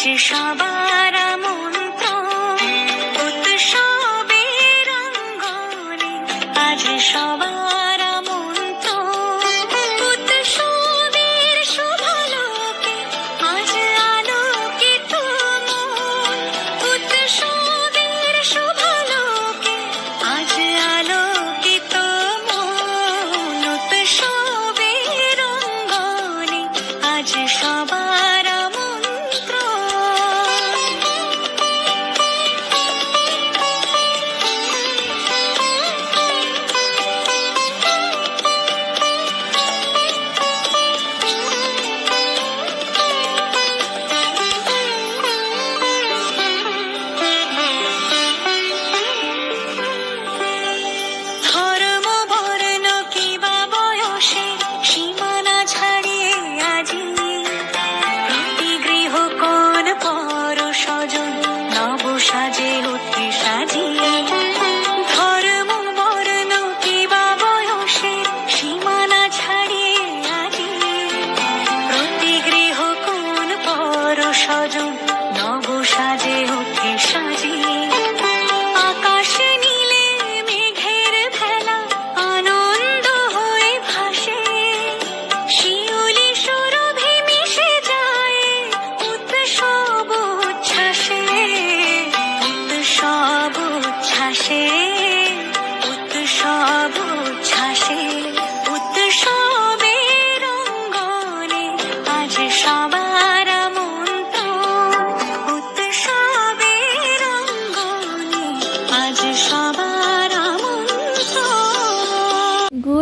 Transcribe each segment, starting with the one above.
আজ সবার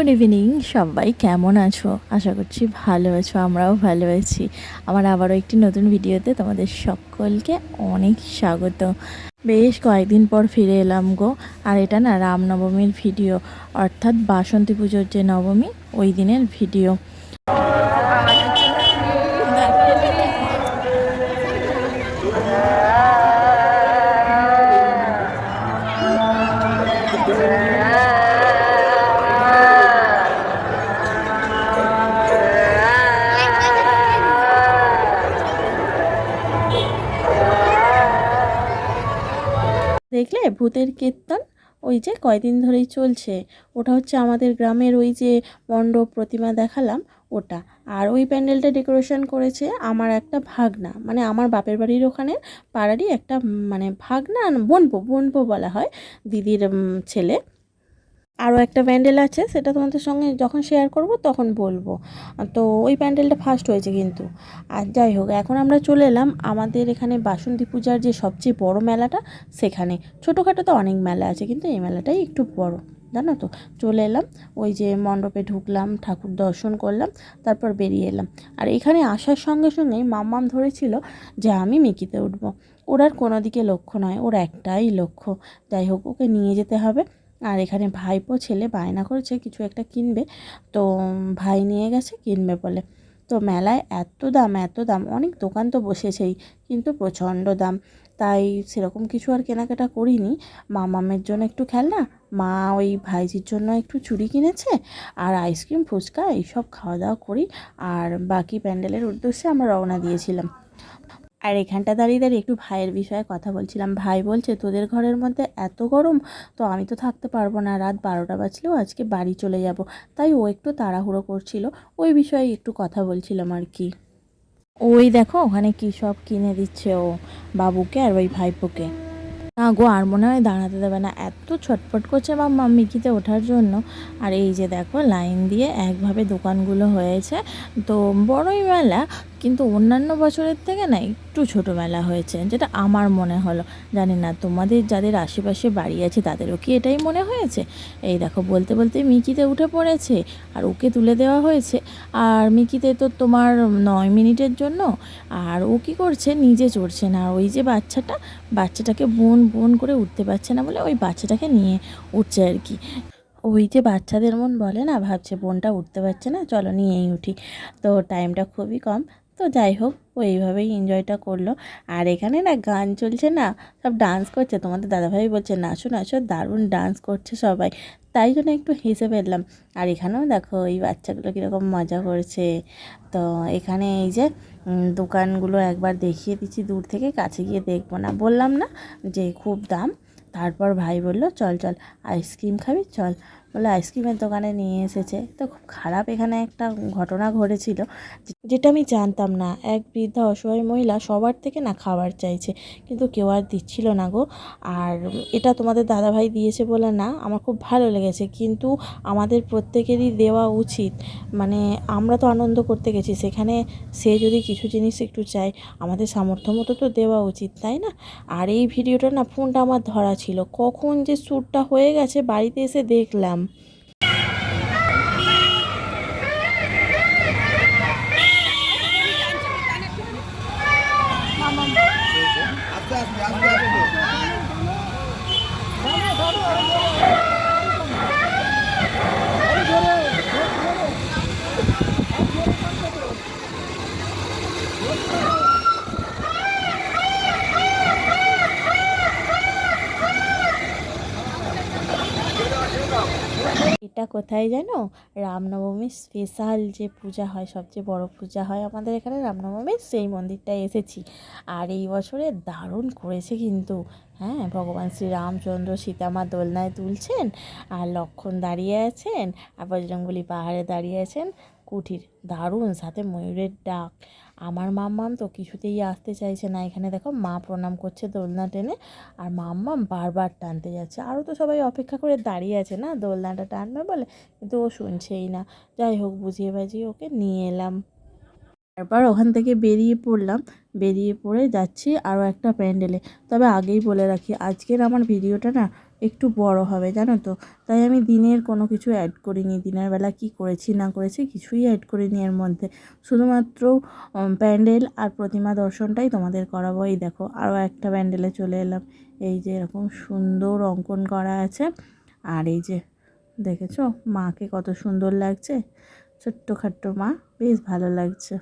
good evening সবাই কেমন আছো? আশা করছি ভালো আছো, আমরাও ভালো আছি। আমার আবারও একটি নতুন ভিডিওতে তোমাদের সকলকে অনেক স্বাগত। বেশ কয়েকদিন পর ফিরে এলাম গো, আর এটা না রামনবমীর ভিডিও, অর্থাৎ বাসন্তী পুজোর যে নবমী, ওই দিনের ভিডিও। দেখলে ভূতের কীর্তন ওই যে কয়দিন ধরেই চলছে। ওটা হচ্ছে আমাদের গ্রামের ওই যে মণ্ডপ প্রতিমা দেখালাম ওটা। আর ওই প্যান্ডেলটা ডেকোরেশন করেছে আমার একটা ভাগনা। মানে আমার বাপের বাড়ির ওখানে পাড়ারই একটা মানে ভাগনা বোনপো বোনপো বলা হয় দিদির ছেলে। আরও একটা প্যান্ডেল আছে, সেটা তোমাদের সঙ্গে যখন শেয়ার করব তখন বলব। তো ওই প্যান্ডেলটা ফার্স্ট হয়েছে কিন্তু। আর যাই হোক, এখন আমরা চলে এলাম আমাদের এখানে বাসন্তী পূজার যে সবচেয়ে বড় মেলাটা, সেখানে। ছোটোখাটো তো অনেক মেলা আছে, কিন্তু এই মেলাটাই একটু বড়, জানো তো? চলে এলাম, ওই যে মণ্ডপে ঢুকলাম, ঠাকুর দর্শন করলাম, তারপর বেরিয়ে এলাম। আর এখানে আসার সঙ্গে সঙ্গেই মাম্মাম ধরেছিল যে আমি মিকিতে উঠবো। ওর আর কোনো দিকে লক্ষ্য নয়, ওর একটাই লক্ষ্য। যাই হোক, ওকে নিয়ে যেতে হবে। আর এখানে ভাইপো ছেলে বায়না করেছে, কিছু একটা কিনবে। তো ভাই নিয়ে গেছে, কিনবে বলে। তো মেলায় এত দাম এত দাম, অনেক দোকান তো বসেছেই, কিন্তু প্রচণ্ড দাম। তাই সেরকম কিছু আর কেনাকাটা করিনি। মামামের জন্য একটু খেলনা, মা ওই ভাইজির জন্য একটু চুড়ি কিনেছে, আর আইসক্রিম, ফুচকা, এইসব খাওয়া দাওয়া করি। আর বাকি প্যান্ডেলের উদ্দেশ্যে আমরা রওনা দিয়েছিলাম। আর এখানটা দাঁড়িয়ে দাঁড়িয়ে একটু ভাইয়ের বিষয়ে কথা বলছিলাম। ভাই বলছে, তোদের ঘরের মধ্যে এত গরম, তো আমি তো থাকতে পারব না। রাত বারোটা বাজলেও আজকে বাড়ি চলে যাব। তাই ও একটু তাড়াহুড়ো করছিল। ওই বিষয়ে একটু কথা বলছিলাম আর কি। ওই দেখো, ওখানে কী সব কিনে দিচ্ছে ও বাবুকে আর ওই ভাইপোকে। না গো, আর মনে হয় দাঁড়াতে দেবে না। এত ছটফট করছে মাম্মা মিকিতে ওঠার জন্য। আর এই যে দেখো, লাইন দিয়ে একভাবে দোকানগুলো হয়েছে। তো বড়ই মেলা কিন্তু অন্যান্য বছরের থেকে না একটু ছোটোবেলা হয়েছে, যেটা আমার মনে হলো। জানি না তোমাদের যাদের আশেপাশে বাড়ি আছে তাদেরও কি এটাই মনে হয়েছে? এই দেখো বলতে বলতে মিকিতে উঠে পড়েছে আর ওকে তুলে দেওয়া হয়েছে। আর মিকিতে তো তোমার নয় মিনিটের জন্য। আর ও কী করছে? নিজে চড়ছে না। ওই যে বাচ্চাটা, বাচ্চাটাকে বোন বোন করে উঠতে পারছে না বলে ওই বাচ্চাটাকে নিয়ে উঠছে আর কি। ওই যে বাচ্চাদের মন বলে না, ভাবছে বোনটা উঠতে পারছে না, চলো নিয়েই উঠি। তো টাইমটা খুবই কম। তো যাই হোক, ও এইভাবেই এনজয়টা করল। আর এখানে না গান চলছে না, সব ডান্স করছে। তোমাদের দাদাভাই বলছে নাচো নাচো দারুণ ডান্স করছে সবাই। তাই জন্য একটু হেসে ফেললাম। আর এখানেও দেখো, এই বাচ্চাগুলো কীরকম মজা করছে। তো এখানে এই যে দোকানগুলো একবার দেখিয়ে দিচ্ছি, দূর থেকে কাছে গিয়ে দেখব না। বললাম না যে, খুব দাম। তারপর ভাই বলল, চল চল আইসক্রিম খাবি, চল। বলে আইসক্রিমের দোকানে নিয়ে এসেছে। তো খুব খারাপ এখানে একটা ঘটনা ঘটেছিল। যেটা আমি জানতাম না, এক বৃদ্ধা অসহায় মহিলা সবার থেকে না খাবার চাইছে, কিন্তু কেউ আর দিচ্ছিল না গো। আর এটা তোমাদের দাদাভাই দিয়েছে বলে না, আমার খুব ভালো লেগেছে, কিন্তু আমাদের প্রত্যেকেরই দেওয়া উচিত। মানে আমরা তো আনন্দ করতে গেছি, সেখানে সে যদি কিছু জিনিস একটু চায়, আমাদের সামর্থ্য মতো তো দেওয়া উচিত, তাই না? আর এই ভিডিওটা না ফোনটা আমার ধরা ছিল। কখন যে শ্যুটটা হয়ে গেছে, বাড়িতে এসে দেখলাম। আসবে আসবে আসবে। এটা কোথায় জানো? রামনবমীর স্পেশাল যে পূজা হয়, সবচেয়ে বড় পূজা হয় আমাদের এখানে রামনবমীর, সেই মন্দিরটায় এসেছি। আর এই বছরে দারুণ করেছে কিন্তু। হ্যাঁ ভগবান শ্রী রামচন্দ্র সীতামা দোলনায় তুলছেন আর লক্ষণ দাঁড়িয়ে আছেন আর বজরংবলী পাহাড়ে দাঁড়িয়ে আছেন, কুঠির দারুণ, সাথে ময়ূরের ডাক। আমার মাম্মাম তো কিছুতেই আসতে চাইছে না। এখানে দেখো, মা প্রণাম করছে দোলনা টেনে আর মাম্মাম বারবার টানতে যাচ্ছে। আরও তো সবাই অপেক্ষা করে দাঁড়িয়ে আছে না, দোলনাটা টানবে বলে, কিন্তু ও শুনছেই না। যাই হোক, বুঝিয়ে বাজিয়ে ওকে নিয়ে এলাম। তারপর ওখান থেকে বেরিয়ে পড়লাম। বেরিয়ে পড়ে যাচ্ছি আরও একটা প্যান্ডেলে। তবে আগেই বলে রাখি, আজকের আমার ভিডিওটা না একটু বড় হবে, জানো তো? তাই আমি দিনের কোনো কিছু অ্যাড করিনি। দিনের বেলা কি করেছি, না করেছি কিছুই অ্যাড করিনি এর মধ্যে। শুধুমাত্র প্যান্ডেল আর প্রতিমা দর্শনটাই তোমাদের করাবো। এই দেখো আরও একটা প্যান্ডেলে চলে এলাম। এই যে এরকম সুন্দর অঙ্কন করা আছে। আর এই যে, দেখেছ? মাকে কত সুন্দর লাগছে। ছোট্ট খাট্ট মা, বেশ ভালো লাগছে।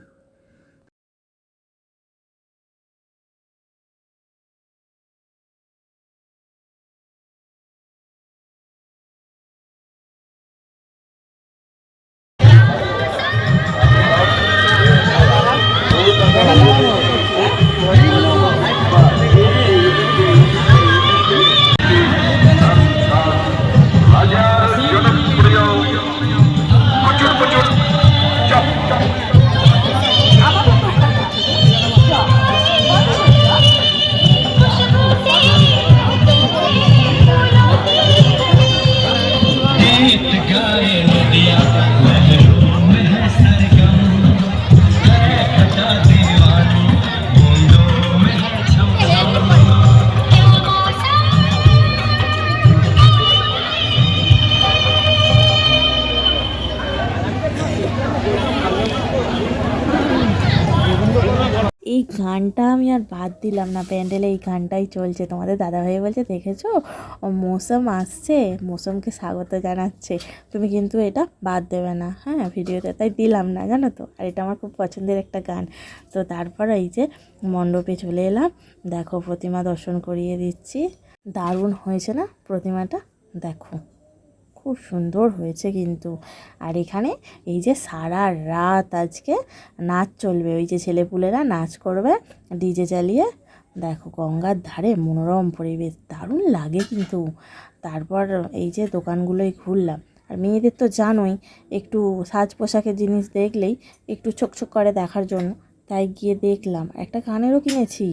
গানটা আমি আর বাদ দিলাম না। প্যান্ডেলে এই গানটাই চলছে। তোমাদের দাদাভাই বলছে, দেখেছ? মৌসুম আসছে। মৌসুমকে স্বাগত জানাচ্ছে। তুমি কিন্তু এটা বাদ দেবে না। হ্যাঁ ভিডিওতে তাই দিলাম না, জানো তো? আর এটা আমার খুব পছন্দের একটা গান। তো তারপর এই যে মণ্ডপে চলে এলাম। দেখো, প্রতিমা দর্শন করিয়ে দিচ্ছি। দারুণ হয়েছে না প্রতিমাটা? দেখো। খুব সুন্দর হয়েছে কিন্তু। আর এখানে এই যে সারা রাত আজকে নাচ চলবে। ওই যে ছেলেপুলেরা নাচ করবে, ডিজে চালিয়ে। দেখো গঙ্গার ধারে মনোরম পরিবেশ, দারুণ লাগে কিন্তু। তারপর এই যে দোকানগুলোই ঘুরলাম আর মেয়েদের তো জানোই, একটু সাজ পোশাকের জিনিস দেখলেই একটু ছোক ছোক করে দেখার জন্য। তাই গিয়ে দেখলাম, একটা কানেরও কিনেছি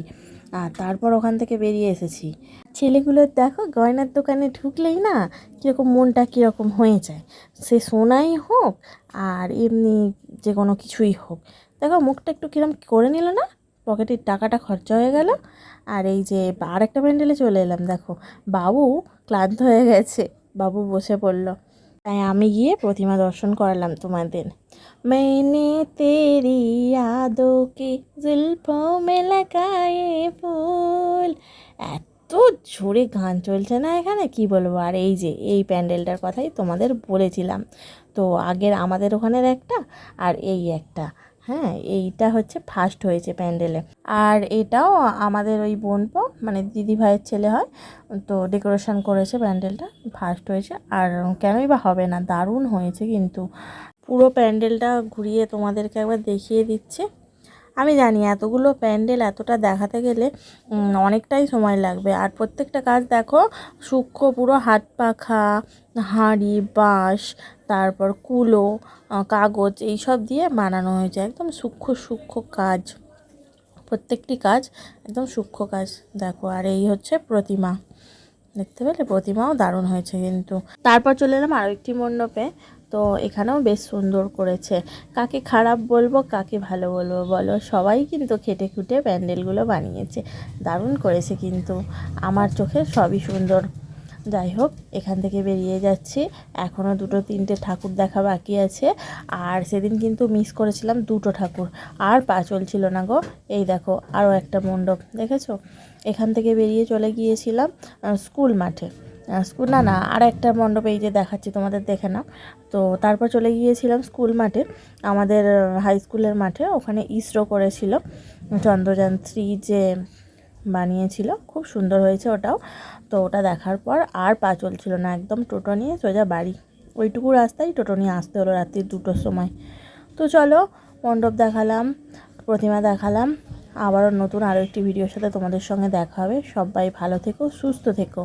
আর তারপর ওখান থেকে বেরিয়ে এসেছি। ছেলেগুলোর দেখো গয়নার দোকানে ঢুকলেই না কীরকম মনটা কীরকম হয়ে যায়। সে সোনাই হোক আর এমনি যে কোনো কিছুই হোক। দেখো মুখটা একটু কিরম করে নিল না, পকেটের টাকাটা খরচা হয়ে গেল আর এই যে আর একটা প্যান্ডেলে চলে এলাম। দেখো বাবু ক্লান্ত হয়ে গেছে, বাবু বসে পড়ল। তাই আমি গিয়ে প্রতিমা দর্শন করালাম তোমাদের मैंने तेरी यादों के जुल्फों में लगाए ফুল এত জোরে গান চলছে না এখানে কি বলবো আর এই যে এই প্যান্ডেলটার কথাই তোমাদের বলেছিলাম তো আগের আমাদের ওখানের একটা আর এই একটা হ্যাঁ এইটা হচ্ছে ফার্স্ট হয়েছে প্যান্ডেলে। আর এটাও আমাদের ওই বোনপো মানে দিদি ভাইয়ের ছেলে হয়, তো ডেকোরেশন করেছে প্যান্ডেলটা ফার্স্ট হয়েছে। আর কেনই বা হবে না, দারুণ হয়েছে কিন্তু। পুরো প্যান্ডেলটা ঘুরিয়ে তোমাদেরকে একবার দেখিয়ে দিচ্ছে। আমি জানি এতগুলো প্যান্ডেল এতটা দেখাতে গেলে অনেকটাই সময় লাগবে। আর প্রত্যেকটা কাজ দেখো, সূক্ষ্ম পুরো হাত পাখা, হাঁড়ি, বাঁশ তারপর কুলো কাগজ এইসব দিয়ে বানানো হয়েছে একদম সূক্ষ্ম সূক্ষ্ম কাজ। প্রত্যেকটি কাজ একদম সূক্ষ্ম কাজ। দেখো, আর এই হচ্ছে প্রতিমা। দেখতে পেলে প্রতিমাও দারুণ হয়েছে কিন্তু। তারপর চলে এলাম আরও একটি মণ্ডপে। তো এখানেও বেশ সুন্দর করেছে। কাকে খারাপ বলব, কাকে ভালো বলব বলো? সবাই কিন্তু খেটে খুঁটে প্যান্ডেলগুলো বানিয়েছে। দারুণ করেছে কিন্তু। আমার চোখে সবই সুন্দর। যাই হোক, এখান থেকে বেরিয়ে যাচ্ছি। এখনও দুটো তিনটে ঠাকুর দেখা বাকি আছে। আর সেদিন কিন্তু মিস করেছিলাম দুটো ঠাকুর। আর পা চলছিল না গো। এই দেখো আরও একটা মণ্ডপ, দেখেছ? এখান থেকে বেরিয়ে চলে গিয়েছিলাম স্কুল মাঠে। স্কুল, না না, আর একটা মণ্ডপে এই যে দেখাচ্ছি, তোমাদের দেখে নাও। তো তারপর চলে গিয়েছিলাম স্কুল মাঠে, আমাদের হাই স্কুলের মাঠে। ওখানে ইসরো করেছিল। চন্দ্রযান থ্রি যে বানিয়েছিল। খুব সুন্দর হয়েছে ওটাও। তো ওটা দেখার পর আর পা চলছিল না, একদম টোটো নিয়ে সোজা বাড়ি। ওইটুকু রাস্তায় টোটো নিয়ে আসতে হলো রাত্রি দুটোর সময়। তো চলো, মণ্ডপ দেখালাম, প্রতিমা দেখালাম। আবারও নতুন আরও একটি ভিডিওর সাথে তোমাদের সঙ্গে দেখা হবে। সবাই ভালো থেকো, সুস্থ থেকো।